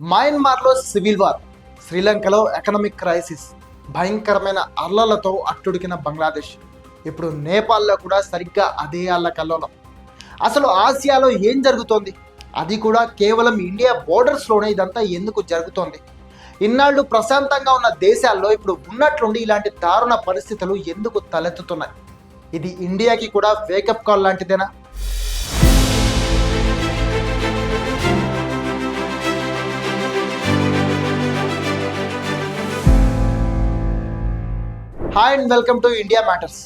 మయన్మార్లో civil war శ్రీలంకలో economic crisis భయంకరమైన అల్లలతో అట్టుడికిన బంగ్లాదేశ్ ఇప్పుడు నేపాల్లో కూడా సరిగ్గా అదే అల్ల అల్లకల్లోలం అసలు ఆసియాలో ఏం జరుగుతోంది? అది కూడా కేవలం ఇండియా బోర్డర్స్లోనే ఇదంతా ఎందుకు జరుగుతోంది? ఇన్నాళ్ళు ప్రశాంతంగా ఉన్న దేశాల్లో ఇప్పుడు ఉన్నట్లుండి ఇలాంటి దారుణ పరిస్థితులు ఎందుకు తలెత్తుతున్నాయి? ఇది ఇండియాకి కూడా wake up call లాంటిదేనా? Hi and welcome to India Matters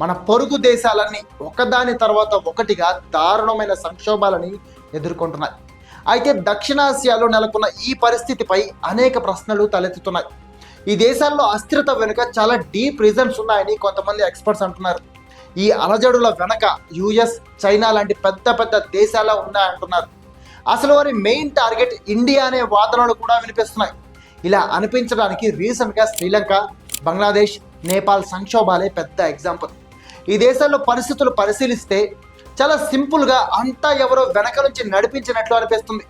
మన పొరుగు దేశాలన్నీ ఒకదాని తర్వాత ఒకటిగా దారుణమైన సంక్షోభాలని ఎదుర్కొంటున్నాయి. అయితే దక్షిణాసియాలో నెలకొన్న ఈ పరిస్థితిపై అనేక ప్రశ్నలు తలెత్తుతున్నాయి. ఈ దేశాల్లో అస్థిరత వెనుక చాలా డీప్ రీజన్స్ ఉన్నాయని కొంతమంది ఎక్స్పర్ట్స్ అంటున్నారు. ఈ అలజడుల వెనక యుఎస్ చైనా లాంటి పెద్ద పెద్ద దేశాల ఉన్నాయంటున్నారు. అసలు వారి మెయిన్ టార్గెట్ ఇండియా అనే వాదనలు కూడా వినిపిస్తున్నాయి. ఇలా అనిపించడానికి రీసెంట్గా శ్రీలంక బంగ్లాదేశ్ నేపాల్ సంక్షోభాలే పెద్ద ఎగ్జాంపుల్ ఈ దేశాల్లో పరిస్థితులు పరిశీలిస్తే చాలా సింపుల్గా అంతా ఎవరో వెనక నుంచి నడిపించినట్లు అనిపిస్తుంది.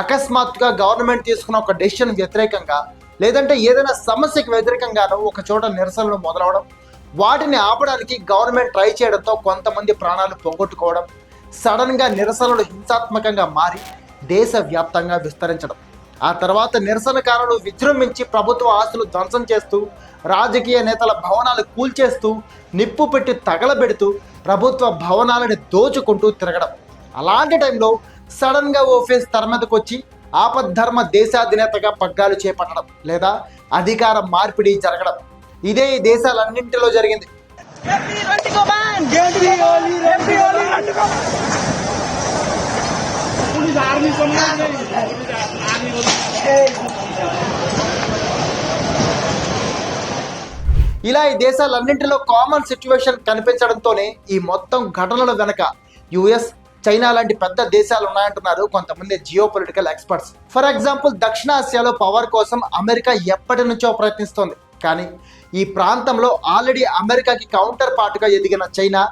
అకస్మాత్తుగా గవర్నమెంట్ తీసుకున్న ఒక డెసిషన్ వ్యతిరేకంగా లేదంటే ఏదైనా సమస్యకి వ్యతిరేకంగానో ఒక చోట నిరసనలు మొదలవడం వాటిని ఆపడానికి గవర్నమెంట్ ట్రై చేయడంతో కొంతమంది ప్రాణాలు పోగొట్టుకోవడం సడన్గా నిరసనలు హింసాత్మకంగా మారి దేశవ్యాప్తంగా విస్తరించడం. ఆ తర్వాత నిరసనకారులు విజృంభించి ప్రభుత్వ ఆస్తులు ధ్వంసం చేస్తూ రాజకీయ నేతల భవనాలు కూల్చేస్తూ నిప్పు పెట్టి తగలబెడుతూ ప్రభుత్వ భవనాలను దోచుకుంటూ తిరగడం. అలాంటి టైంలో సడన్గా ఓ ఫేస్ తెర మీదకి వచ్చి ఆపద్ధర్మ దేశాధినేతగా పగ్గాలు చేపట్టడం లేదా అధికార మార్పిడి జరగడం. ఇదే ఈ దేశాలన్నింటిలో జరిగింది. ఆర్మీ ఇలా ఈ దేశాలన్నింటిలో కామన్ సిచ్యువేషన్ కనిపించడంతోనే ఈ మొత్తం ఘటనల వెనక యుఎస్ చైనా లాంటి పెద్ద దేశాలు ఉన్నాయంటున్నారు కొంతమంది geo political experts for example దక్షిణాసియాలో power కోసం అమెరికా ఎప్పటి నుంచో ప్రయత్నిస్తోంది. కానీ ఈ ప్రాంతంలో ఆల్రెడీ అమెరికాకి కౌంటర్ పార్ట్గా ఎదిగిన చైనా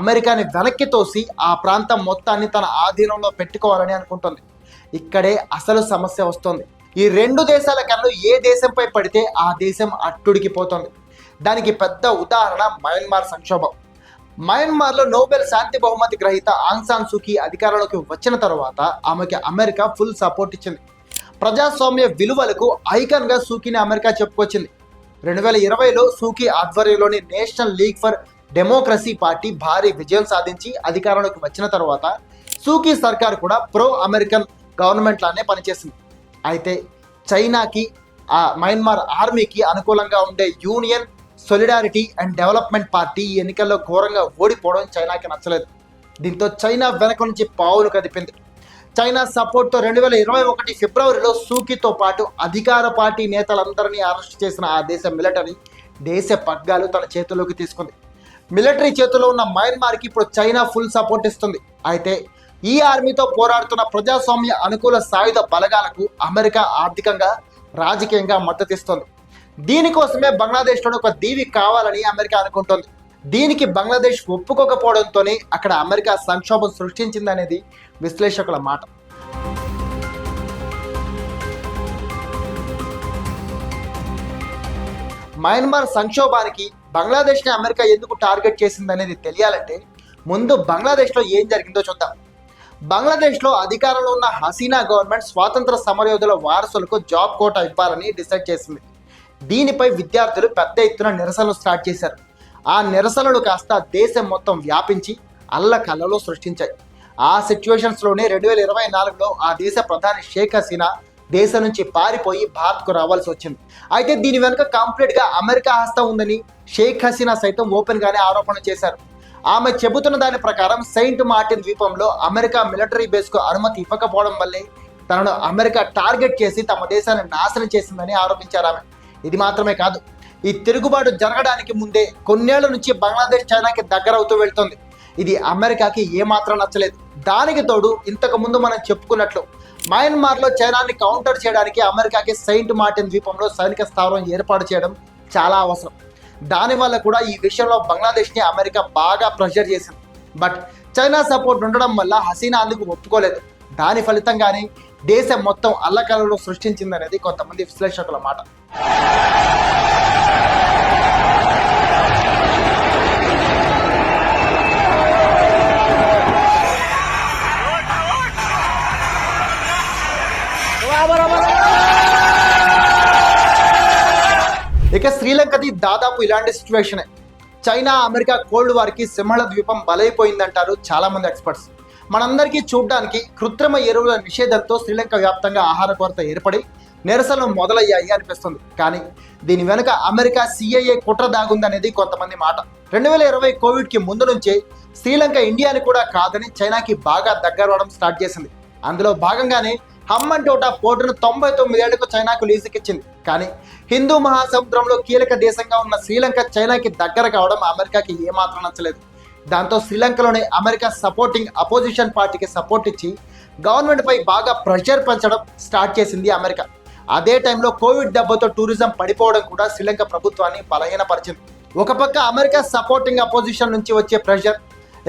అమెరికాని వెనక్కి తోసి ఆ ప్రాంతం మొత్తాన్ని తన ఆధీనంలో పెట్టుకోవాలని అనుకుంటుంది. ఇక్కడే అసలు సమస్య వస్తుంది. ఈ రెండు దేశాల కన్ను ఏ దేశంపై పడితే ఆ దేశం అట్టుడికి పోతుంది. దానికి పెద్ద ఉదాహరణ మయన్మార్ సంక్షోభం. మయన్మార్లో నోబెల్ శాంతి బహుమతి గ్రహీత ఆంగ్సాన్ సూకీ అధికారంలోకి వచ్చిన తర్వాత ఆమెకి అమెరికా ఫుల్ సపోర్ట్ ఇచ్చింది. ప్రజాస్వామ్య విలువలకు ఐకాన్గా సూకీని అమెరికా చెప్పుకొచ్చింది. రెండు వేల ఇరవైలో సూకీ ఆధ్వర్యంలోని National League for Democracy party భారీ విజయం సాధించి అధికారంలోకి వచ్చిన తర్వాత సూకీ సర్కార్ కూడా ప్రో అమెరికన్ గవర్నమెంట్ లానే పనిచేసింది అయితే చైనాకి ఆ మయన్మార్ ఆర్మీకి అనుకూలంగా ఉండే Union Solidarity and Development party ఈ ఎన్నికల్లో ఘోరంగా ఓడిపోవడం చైనాకి నచ్చలేదు. దీంతో చైనా వెనక నుంచి పావులు కదిపింది. చైనా సపోర్ట్తో రెండు వేల ఇరవై ఒకటి ఫిబ్రవరిలో సూకీతో పాటు అధికార పార్టీ నేతలందరినీ అరెస్ట్ చేసిన ఆ దేశ మిలిటరీ దేశ పగ్గాలు తన చేతిలోకి తీసుకుంది. మిలిటరీ చేతిలో ఉన్న మయన్మార్కి ఇప్పుడు చైనా ఫుల్ సపోర్ట్ ఇస్తుంది. అయితే ఈ ఆర్మీతో పోరాడుతున్న ప్రజాస్వామ్య అనుకూల సాయుధ బలగాలకు అమెరికా ఆర్థికంగా రాజకీయంగా మద్దతిస్తుంది దీనికోసమే బంగ్లాదేశ్లో ఒక దీవి కావాలని అమెరికా అనుకుంటోంది. దీనికి బంగ్లాదేశ్ ఒప్పుకోకపోవడంతోనే అక్కడ అమెరికా సంక్షోభం సృష్టించిందనేది విశ్లేషకుల మాట. మయన్మార్ సంక్షోభానికి బంగ్లాదేశ్ని అమెరికా ఎందుకు టార్గెట్ చేసిందనేది తెలియాలంటే ముందు బంగ్లాదేశ్లో ఏం జరిగిందో చూద్దాం. బంగ్లాదేశ్లో అధికారంలో ఉన్న హసీనా గవర్నమెంట్ స్వాతంత్ర సమరయోధుల వారసులకు జాబ్ కోటా ఇవ్వాలని డిసైడ్ చేసింది. దీనిపై విద్యార్థులు పెద్ద ఎత్తున నిరసనలు స్టార్ట్ చేశారు. ఆ నిరసనలు కాస్త దేశం మొత్తం వ్యాపించి అల్లకల్లలో సృష్టించాయి. ఆ సిచ్యువేషన్స్లోనే రెండు వేల ఇరవై నాలుగులో ఆ దేశ ప్రధాని షేక్ హసీనా దేశం నుంచి పారిపోయి భారత్కు రావాల్సి వచ్చింది. అయితే దీని వెనుక కంప్లీట్గా అమెరికా హస్తం ఉందని షేక్ హసీనా సైతం ఓపెన్గానే ఆరోపణ చేశారు. ఆమె చెబుతున్న దాని ప్రకారం సెయింట్ మార్టిన్ ద్వీపంలో అమెరికా మిలిటరీ బేస్కు అనుమతి ఇవ్వకపోవడం వల్లే తనను అమెరికా టార్గెట్ చేసి తమ దేశాన్ని నాశనం చేసిందని ఆరోపించారు ఆమె. ఇది మాత్రమే కాదు ఈ తిరుగుబాటు జరగడానికి ముందే కొన్నేళ్ళ నుంచి బంగ్లాదేశ్ చైనాకి దగ్గరవుతూ వెళ్తోంది. ఇది అమెరికాకి ఏమాత్రం నచ్చలేదు. దానికి తోడు ఇంతకు ముందు మనం చెప్పుకున్నట్లు మయన్మార్లో చైనాని కౌంటర్ చేయడానికి అమెరికాకి సెయింట్ మార్టిన్ ద్వీపంలో సైనిక స్థావరం ఏర్పాటు చేయడం చాలా అవసరం. దానివల్ల కూడా ఈ విషయంలో బంగ్లాదేశ్ని అమెరికా బాగా ప్రెషర్ చేసింది. బట్ చైనా సపోర్ట్ ఉండడం వల్ల హసీనా అందుకు ఒప్పుకోలేదు. దాని ఫలితంగానే దేశం మొత్తం అల్లకలలో సృష్టించిందనేది కొంతమంది విశ్లేషకుల మాట. ఇక శ్రీలంకది దాదాపు ఇలాంటి సిచ్యువేషనే చైనా అమెరికా కోల్డ్ వార్కి సింహళ ద్వీపం బలైపోయిందంటారు చాలామంది ఎక్స్పర్ట్స్ మనందరికీ చూడడానికి కృత్రిమ ఎరువుల నిషేధంతో శ్రీలంక వ్యాప్తంగా ఆహార కొరత ఏర్పడి నిరసనలు మొదలయ్యాయి అనిపిస్తుంది. కానీ దీని వెనుక అమెరికా సిఐఏ కుట్ర దాగుందనేది కొంతమంది మాట. రెండు వేల ఇరవై కోవిడ్కి ముందు నుంచే శ్రీలంక ఇండియాని కూడా కాదని చైనాకి బాగా దగ్గరవడం స్టార్ట్ చేసింది. అందులో భాగంగానే హమ్మన్ టోటా పోర్టును తొంభై తొమ్మిదేళ్ళకు చైనాకు లీజుకిచ్చింది. కానీ హిందూ మహాసముద్రంలో కీలక దేశంగా ఉన్న శ్రీలంక చైనాకి దగ్గర కావడం అమెరికాకి ఏమాత్రం నచ్చలేదు. దాంతో శ్రీలంకలోని అమెరికా సపోర్టింగ్ అపోజిషన్ పార్టీకి సపోర్ట్ ఇచ్చి గవర్నమెంట్పై బాగా ప్రెషర్ పెంచడం స్టార్ట్ చేసింది అమెరికా. అదే టైంలో కోవిడ్ దెబ్బతో టూరిజం పడిపోవడం కూడా శ్రీలంక ప్రభుత్వాన్ని బలహీనపరిచింది. ఒక పక్క అమెరికా సపోర్టింగ్ అపోజిషన్ నుంచి వచ్చే ప్రెషర్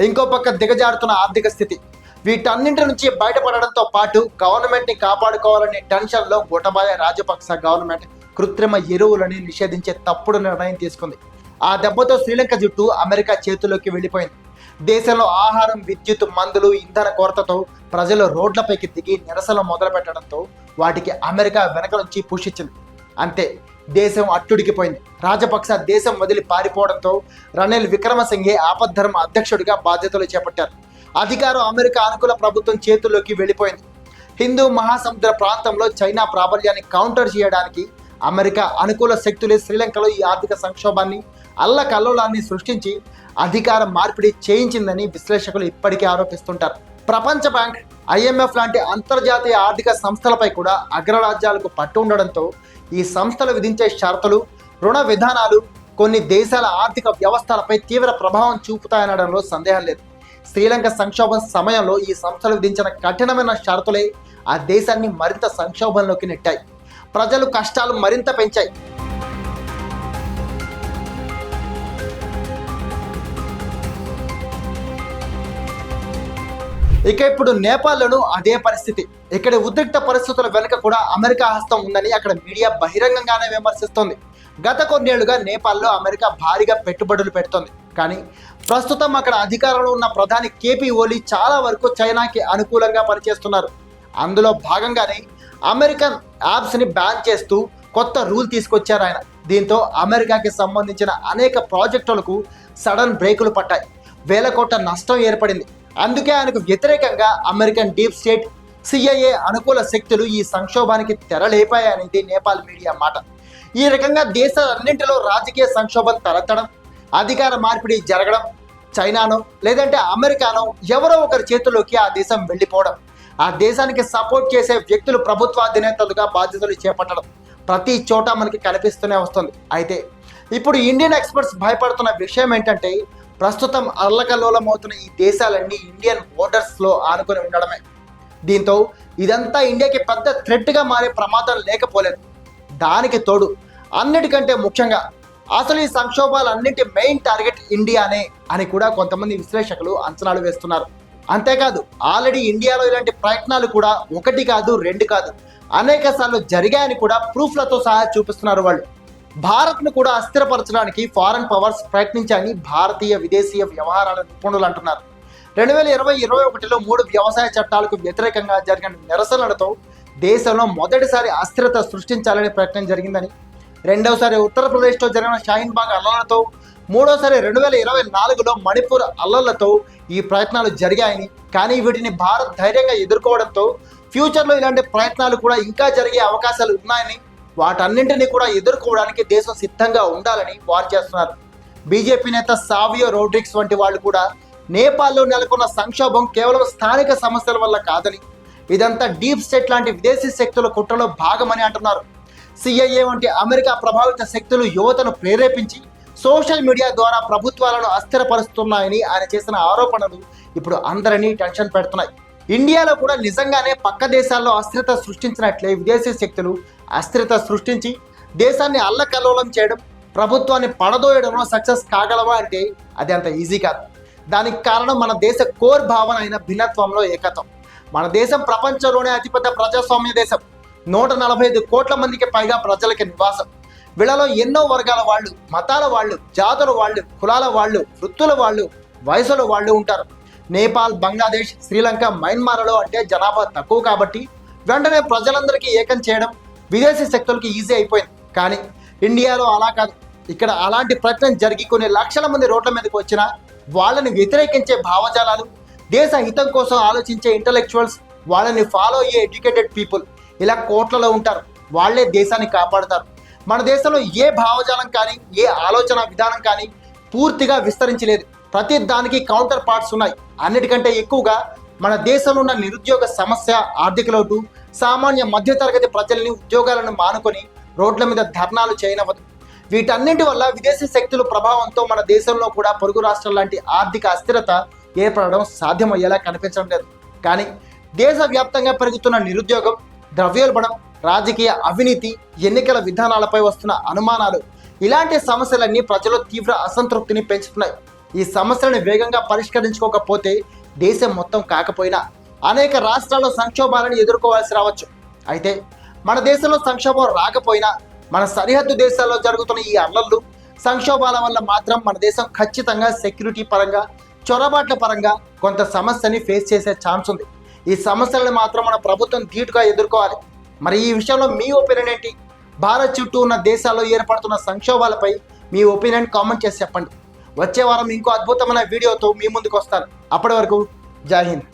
ఇంకో పక్క దిగజారుతున్న ఆర్థిక స్థితి. వీటన్నింటి నుంచి బయటపడడంతో పాటు గవర్నమెంట్ని కాపాడుకోవాలనే టెన్షన్లో గుటబాయ రాజపక్స గవర్నమెంట్ కృత్రిమ ఎరువులని నిషేధించే తప్పుడు నిర్ణయం తీసుకుంది. ఆ దెబ్బతో శ్రీలంక జుట్టు అమెరికా చేతుల్లోకి వెళ్ళిపోయింది. దేశంలో ఆహారం విద్యుత్ మందులు ఇంధన కొరతతో ప్రజలు రోడ్లపైకి దిగి నిరసన మొదలు పెట్టడంతో వాటికి అమెరికా వెనక నుంచి పుష్ అంతే దేశం అట్టుడికిపోయింది. రాజపక్స దేశం వదిలి పారిపోవడంతో రనిల్ విక్రమసింఘే ఆపద్ధర్మ అధ్యక్షుడిగా బాధ్యతలు చేపట్టారు. అధికారం అమెరికా అనుకూల ప్రభుత్వం చేతుల్లోకి వెళ్ళిపోయింది. హిందూ మహాసముద్ర ప్రాంతంలో చైనా ప్రాబల్యాన్ని కౌంటర్ చేయడానికి అమెరికా అనుకూల శక్తులే శ్రీలంకలో ఈ ఆర్థిక సంక్షోభాన్ని అల్లకల్లోలాన్ని సృష్టించి అధికార మార్పిడి చేయించిందని విశ్లేషకులు ఇప్పటికే ఆరోపిస్తుంటారు. ప్రపంచ బ్యాంక్ ఐఎంఎఫ్ లాంటి అంతర్జాతీయ ఆర్థిక సంస్థలపై కూడా అగ్రరాజ్యాలకు పట్టు ఉండడంతో ఈ సంస్థలు విధించే షరతులు రుణ విధానాలు కొన్ని దేశాల ఆర్థిక వ్యవస్థలపై తీవ్ర ప్రభావం చూపుతాయనడంలో సందేహం లేదు. శ్రీలంక సంక్షోభం సమయంలో ఈ సంస్థలు విధించిన కఠినమైన షరతులే ఆ దేశాన్ని మరింత సంక్షోభంలోకి నెట్టాయి. ప్రజలు కష్టాలు మరింత పెంచాయి. ఇక ఇప్పుడు నేపాల్లోనూ అదే పరిస్థితి. ఇక్కడ ఉద్రిక్త పరిస్థితుల వెనుక కూడా అమెరికా హస్తం ఉందని అక్కడ మీడియా బహిరంగంగానే విమర్శిస్తోంది. గత కొన్నేళ్ళుగా నేపాల్లో అమెరికా భారీగా పెట్టుబడులు పెడుతోంది. కానీ ప్రస్తుతం అక్కడ అధికారంలో ఉన్న ప్రధాని కేపీ ఓలీ చాలా వరకు చైనాకి అనుకూలంగా పనిచేస్తున్నారు. అందులో భాగంగానే అమెరికన్ యాప్స్ని బ్యాన్ చేస్తూ కొత్త రూల్ తీసుకొచ్చారు ఆయన. దీంతో అమెరికాకి సంబంధించిన అనేక ప్రాజెక్టులకు సడన్ బ్రేకులు పట్టాయి. వేల కోట్ల నష్టం ఏర్పడింది. అందుకే ఆయనకు వ్యతిరేకంగా అమెరికన్ డీప్ స్టేట్ సిఐఏ అనుకూల శక్తులు ఈ సంక్షోభానికి తెరలేపాయనేది నేపాల్ మీడియా మాట. ఈ రకంగా దేశాలన్నింటిలో రాజకీయ సంక్షోభం తలెత్తడం అధికార మార్పిడి జరగడం చైనానో లేదంటే అమెరికానో ఎవరో ఒకరి చేతుల్లోకి ఆ దేశం వెళ్ళిపోవడం. ఆ దేశానికి సపోర్ట్ చేసే వ్యక్తులు ప్రభుత్వ అధినేతలుగా బాధ్యతలు చేపట్టడం ప్రతి చోట మనకి కనిపిస్తూనే వస్తుంది. అయితే ఇప్పుడు ఇండియన్ ఎక్స్పర్ట్స్ భయపడుతున్న విషయం ఏంటంటే ప్రస్తుతం అల్లకల్లోలమవుతున్న ఈ దేశాలన్నీ ఇండియన్ బోర్డర్స్లో ఆనుకొని ఉండడమే. దీంతో ఇదంతా ఇండియాకి పెద్ద థ్రెట్గా మారే ప్రమాదం లేకపోలేదు. దానికి తోడు అన్నిటికంటే ముఖ్యంగా అసలు ఈ సంక్షోభాలన్నింటి మెయిన్ టార్గెట్ ఇండియానే అని కూడా కొంతమంది విశ్లేషకులు అంచనాలు వేస్తున్నారు. అంతేకాదు ఆల్రెడీ ఇండియాలో ఇలాంటి ప్రయత్నాలు కూడా ఒకటి కాదు రెండు కాదు. అనేక సార్లు జరిగాయని కూడా ప్రూఫ్లతో సహా చూపిస్తున్నారు వాళ్ళు. భారత్ను కూడా అస్థిరపరచడానికి ఫారెన్ పవర్స్ ప్రయత్నించాయని భారతీయ విదేశీయ వ్యవహారాల నిపుణులు అంటున్నారు. రెండు వేల ఇరవై ఇరవై ఒకటిలో మూడు వ్యవసాయ చట్టాలకు వ్యతిరేకంగా జరిగిన నిరసనలతో దేశంలో మొదటిసారి అస్థిరత సృష్టించాలనే ప్రయత్నం జరిగిందని రెండవసారి ఉత్తరప్రదేశ్లో జరిగిన షాహీన్ బాగ్ అల్లలతో మూడోసారి రెండు వేల ఇరవై నాలుగులో మణిపూర్ అల్లర్లతో ఈ ప్రయత్నాలు జరిగాయని కానీ వీటిని భారత్ ధైర్యంగా ఎదుర్కోవడంతో ఫ్యూచర్లో ఇలాంటి ప్రయత్నాలు కూడా ఇంకా జరిగే అవకాశాలు ఉన్నాయని వాటన్నింటినీ కూడా ఎదుర్కోవడానికి దేశం సిద్ధంగా ఉండాలని వారు చేస్తున్నారు. బీజేపీ నేత సావియో రోడ్రిక్స్ వంటి వాళ్ళు కూడా నేపాల్లో నెలకొన్న సంక్షోభం కేవలం స్థానిక సమస్యల వల్ల కాదని ఇదంతా డీప్ స్టేట్ లాంటి విదేశీ శక్తుల కుట్రలో భాగమని అంటున్నారు. సిఐఏ వంటి అమెరికా ప్రభావిత శక్తులు యువతను ప్రేరేపించి సోషల్ మీడియా ద్వారా ప్రభుత్వాలను అస్థిరపరుస్తున్నాయని ఆయన చేసిన ఆరోపణలు ఇప్పుడు అందరినీ టెన్షన్ పెడుతున్నాయి. ఇండియాలో కూడా నిజంగానే పక్క దేశాల్లో అస్థిరత సృష్టించినట్లే విదేశీ శక్తులు అస్థిరత సృష్టించి దేశాన్ని అల్లకల్లోలం చేయడం ప్రభుత్వాన్ని పడదోయడంలో సక్సెస్ కాగలవా అంటే అది అంత ఈజీ కాదు. దానికి కారణం మన దేశ కోర్ భావన అయిన భిన్నత్వంలో ఏకత్వం. మన దేశం ప్రపంచంలోనే అతిపెద్ద ప్రజాస్వామ్య దేశం. నూట నలభై ఐదు కోట్ల మందికి పైగా ప్రజలకి నివాసం. వీళ్ళలో ఎన్నో వర్గాల వాళ్ళు మతాల వాళ్ళు జాతుల వాళ్ళు కులాల వాళ్ళు వృత్తుల వాళ్ళు వయసుల వాళ్ళు ఉంటారు. నేపాల్ బంగ్లాదేశ్ శ్రీలంక మయన్మార్లో అంటే జనాభా తక్కువ కాబట్టి వెంటనే ప్రజలందరికీ ఏకం చేయడం విదేశీ శక్తులకి ఈజీ అయిపోయింది. కానీ ఇండియాలో అలా కాదు. ఇక్కడ అలాంటి ప్రయత్నం జరిగి కొన్ని లక్షల మంది రోడ్ల మీదకి వచ్చినా వాళ్ళని వ్యతిరేకించే భావజాలాలు దేశ హితం కోసం ఆలోచించే ఇంటలెక్చువల్స్ వాళ్ళని ఫాలో అయ్యే ఎడ్యుకేటెడ్ పీపుల్ ఇలా కోట్లలో ఉంటారు. వాళ్ళే దేశాన్ని కాపాడుతారు. మన దేశంలో ఏ భావజాలం కానీ ఏ ఆలోచన విధానం కానీ పూర్తిగా విస్తరించలేదు. ప్రతి దానికి కౌంటర్ పార్ట్స్ ఉన్నాయి. అన్నిటికంటే ఎక్కువగా మన దేశంలో ఉన్న నిరుద్యోగ సమస్య ఆర్థిక లోటు సామాన్య మధ్యతరగతి ప్రజల్ని ఉద్యోగాలను మానుకొని రోడ్ల మీద ధర్నాలు చేయనవదు. వీటన్నింటి వల్ల విదేశీ శక్తుల ప్రభావంతో మన దేశంలో కూడా పొరుగు రాష్ట్రం లాంటి ఆర్థిక అస్థిరత ఏర్పడడం సాధ్యమయ్యేలా కనిపించడం లేదు. కానీ దేశవ్యాప్తంగా పెరుగుతున్న నిరుద్యోగం ద్రవ్యోల్బణం రాజకీయ అవినీతి ఎన్నికల విధానాలపై వస్తున్న అనుమానాలు. ఇలాంటి సమస్యలన్నీ ప్రజల్లో తీవ్ర అసంతృప్తిని పెంచుతున్నాయి. ఈ సమస్యలను వేగంగా పరిష్కరించుకోకపోతే దేశం మొత్తం కాకపోయినా అనేక రాష్ట్రాల్లో సంక్షోభాలను ఎదుర్కోవాల్సి రావచ్చు. అయితే మన దేశంలో సంక్షోభం రాకపోయినా మన సరిహద్దు దేశాల్లో జరుగుతున్న ఈ అల్లర్లు సంక్షోభాల వల్ల మాత్రం మన దేశం ఖచ్చితంగా సెక్యూరిటీ పరంగా చొరబాట్ల పరంగా కొంత సమస్యని ఫేస్ చేసే ఛాన్స్ ఉంది. ఈ సమస్యలను మాత్రం మన ప్రభుత్వం ధీటుగా ఎదుర్కోవాలి. మరి ఈ విషయంలో మీ ఒపీనియన్ ఏంటి? భారత్ చుట్టూ ఉన్న దేశాల్లో ఏర్పడుతున్న సంక్షోభాలపై మీ ఒపీనియన్ కామెంట్ చేసి చెప్పండి. వచ్చే వారం ఇంకో అద్భుతమైన వీడియోతో మీ ముందుకు వస్తాను. అప్పటి వరకు జై హింద్.